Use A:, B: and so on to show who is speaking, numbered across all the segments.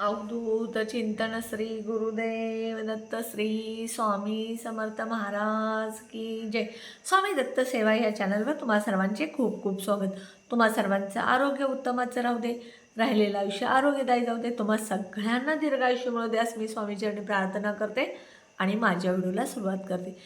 A: अवधूत चिंतन श्री गुरुदेव दत्त श्री स्वामी समर्थ महाराज की जय. स्वामी दत्त सेवा या चॅनलवर तुम्हा सर्वांचे खूप खूप स्वागत. तुम्हा सर्वांचं आरोग्य उत्तमाचं राहू दे. राहिलेलं आयुष्य आरोग्यदायी जाऊ दे. तुम्हा सगळ्यांना दीर्घायुष्य मिळू दे असं मी स्वामीचरणी प्रार्थना करते आणि माझ्या व्हिडिओला सुरुवात करते.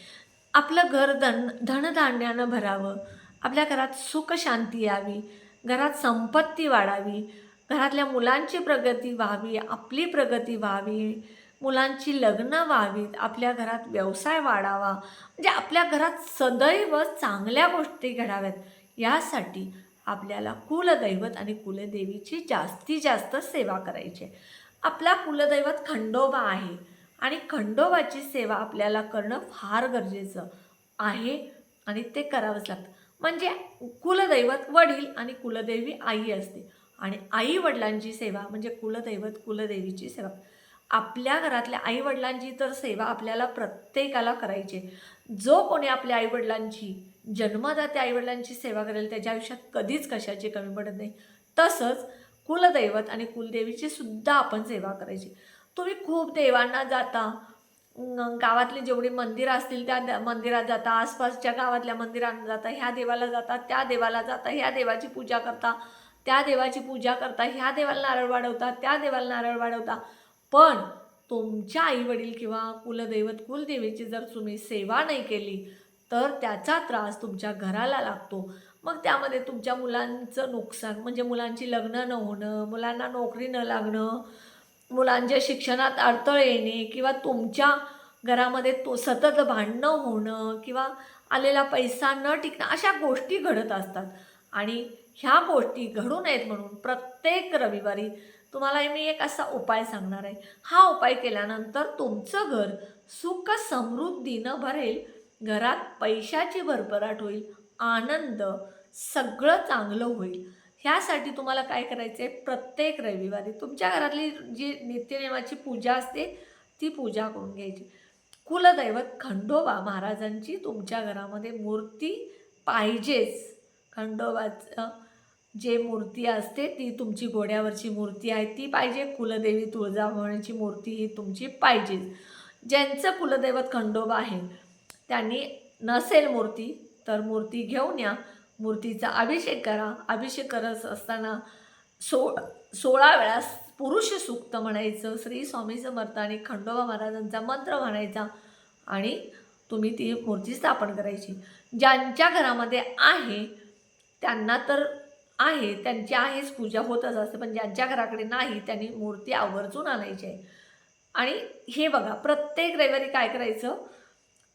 A: आपलं घर धन धनधान्यानं भरावं. आपल्या घरात सुख शांती यावी. घरात संपत्ती वाढावी. घरातल्या मुलांची प्रगती व्हावी आपली प्रगती व्हावी मुलांची लग्न व्हावीत आपल्या घरात व्यवसाय वाढावा म्हणजे आपल्या घरात सदैव चांगल्या गोष्टी घडाव्यात यासाठी आपल्याला कुलदैवत आणि कुलदेवीची जास्तीत जास्त सेवा करायची आहे. आपला कुलदैवत खंडोबा आहे आणि खंडोबाची सेवा आपल्याला करणं फार गरजेचं आहे आणि ते करावंच लागतं म्हणजे कुलदैवत वडील आणि कुलदेवी आई असते आणि आई वडिलांची सेवा म्हणजे कुलदैवत कुलदेवीची सेवा. आपल्या घरातल्या आई वडिलांची तर सेवा आपल्याला प्रत्येकाला करायची जो कोणी आपल्या आईवडिलांची जन्मदाते आईवडिलांची सेवा करेल त्याच्या आयुष्यात कधीच कशाची कमी पडत नाही. तसंच कुलदैवत आणि कुलदेवीची सुद्धा आपण सेवा करायची. तुम्ही खूप देवांना जाता. गावातली जेवढी मंदिरं असतील त्या द- मंदिरात जाता. आसपासच्या गावातल्या मंदिरांना जाता. ह्या देवाला जाता त्या देवाला जाता. ह्या देवाची पूजा करता. त्या देवाची पूजा करता ह्या देवाला नारळ वाढवता त्या देवाला नारळ वाढवता. पण तुमच्या आईवडील किंवा कुलदैवत कुलदेवीची जर तुम्ही सेवा नाही केली तर त्याचा त्रास तुमच्या घराला लागतो. मग त्यामध्ये तुमच्या मुलांचं नुकसान म्हणजे मुलांची लग्न न होणं मुलांना नोकरी न लागणं मुलांच्या शिक्षणात अडथळे येणे किंवा तुमच्या घरामध्ये तो सतत भांडणं होणं किंवा आलेला पैसा न टिकणं अशा गोष्टी घडत असतात. आणि ह्या गोष्टी घडू नयेत म्हणून प्रत्येक रविवारी तुम्हाला मी एक असा उपाय सांगणार आहे. हा उपाय केल्यानंतर तुमचं घर सुख समृद्धीनं भरेल घरात पैशाची भरभराट होईल आनंद सगळं चांगलं होईल. ह्यासाठी तुम्हाला काय करायचं आहे प्रत्येक रविवारी तुमच्या घरातली जी नित्यनेमाची पूजा असते ती पूजा करून घ्यायची. कुलदैवत खंडोबा महाराजांची तुमच्या घरामध्ये मूर्ती पाहिजेच. खंडोबाचं जे मूर्ती असते ती तुमची घोड्यावरची मूर्ती आहे ती पाहिजे. कुलदेवी तुळजाभवानीची मूर्ती ही तुमची पाहिजेच. ज्यांचं कुलदैवत खंडोबा आहे त्यांनी नसेल मूर्ती तर मूर्ती घेऊन या. मूर्तीचा अभिषेक करा. अभिषेक करत असताना सो सोळा वेळा पुरुष सूक्त म्हणायचं. श्री स्वामी समर्थ आणि खंडोबा महाराजांचा मंत्र म्हणायचा आणि तुम्ही ती मूर्ती स्थापन करायची. ज्यांच्या घरामध्ये आहे त्यांना तर आहे त्यांची आहेच पूजा होतच असते पण ज्यांच्या घराकडे नाही त्यांनी मूर्ती आवर्जून आणायची आहे. आणि हे बघा प्रत्येक रविवारी काय करायचं?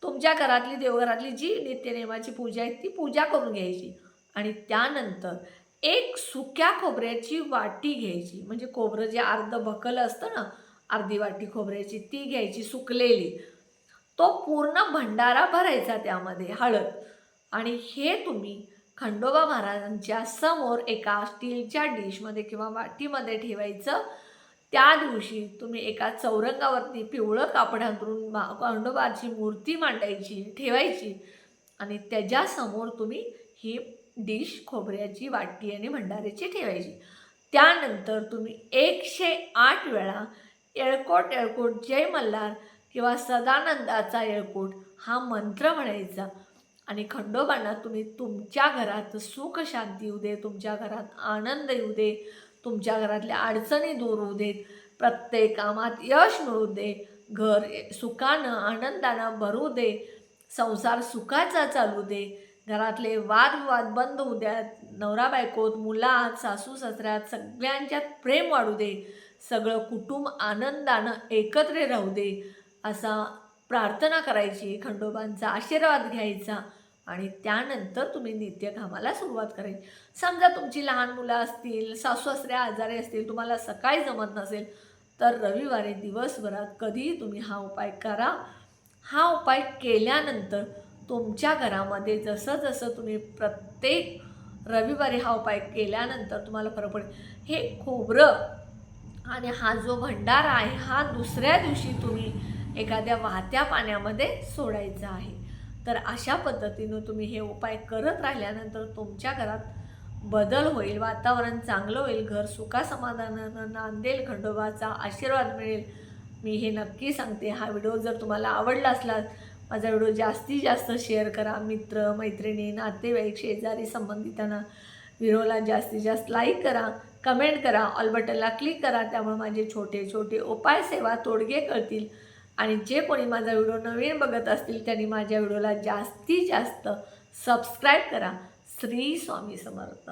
A: तुमच्या घरातली देवघरातली जी नित्यनेमाची पूजा आहे ती पूजा करून घ्यायची. आणि त्यानंतर एक सुक्या खोबऱ्याची वाटी घ्यायची. म्हणजे खोबरं जे अर्ध भकल असतं ना अर्धी वाटी खोबऱ्याची ती घ्यायची सुकलेली. तो पूर्ण भंडारा भरायचा त्यामध्ये हळद. आणि हे तुम्ही खंडोबा महाराजांच्या समोर एका स्टीलच्या डिशमध्ये किंवा वाटीमध्ये ठेवायचं. त्या दिवशी तुम्ही एका चौरंगावरती पिवळं कापड अंतरून मा खंडोबाची मूर्ती मांडायची ठेवायची आणि त्याच्यासमोर तुम्ही ही डिश खोबऱ्याची वाटी आणि भंडाऱ्याची ठेवायची. त्यानंतर तुम्ही एकशे आठ वेळा येळकोट येळकोट जय मल्हार किंवा सदानंदाचा येळकोट हा मंत्र म्हणायचा. आणि खंडोबांना तुम्ही तुमच्या घरात सुख शांती येऊ दे तुमच्या घरात आनंद येऊ दे तुमच्या घरातल्या अडचणी दूर होऊ देत प्रत्येक कामात यश मिळू दे घर सुखानं आनंदानं भरू दे संसार सुखाचा चालू दे घरातले वादविवाद बंद होऊ द्यात नवरा बायकोत मुलात सासू सासऱ्यात सगळ्यांच्यात प्रेम वाढू दे सगळं कुटुंब आनंदानं एकत्र राहू दे असा प्रार्थना करायची खंडोबांचा आशीर्वाद घ्यायचा आणि त्यानंतर तुम्ही नित्यकामाला सुरुवात करायची समजा तुमची लहान मुलं असतील सासू सासऱ्या आजारी असतील तुम्हाला सकाळी जमत नसेल तर रविवारी दिवसभरात कधीही तुम्ही हा उपाय करा. हा उपाय केल्यानंतर तुमच्या घरामध्ये जसं जसं तुम्ही प्रत्येक रविवारी हा उपाय केल्यानंतर तुम्हाला फरक पडेल. हे खोबरं आणि हा जो भंडारा आहे हा दुसऱ्या दिवशी तुम्ही एखाद्या वाहत्या पाण्यामध्ये सोडायचा आहे. तर अशा पद्धतीनं तुम्ही हे उपाय करत राहिल्यानंतर तुमच्या घरात बदल होईल वातावरण चांगलं होईल घर सुखासमाधानानं नांदेल खंडोबाचा आशीर्वाद मिळेल. मी हे नक्की सांगते हा व्हिडिओ जर तुम्हाला आवडला असला माझा व्हिडिओ जास्तीत जास्त शेअर करा. मित्र मैत्रिणी नातेवाईक शेजारी संबंधितांना व्हिडिओला जास्तीत जास्त लाईक करा कमेंट करा ऑल बटनला क्लिक करा. त्यामुळे माझे छोटे छोटे उपाय सेवा तोडगे कळतील. आणि जे कोणी माझा व्हिडिओ नवीन बघत असतील त्यांनी माझ्या व्हिडिओला जास्तीत जास्त सबस्क्राईब करा. श्री स्वामी समर्थ.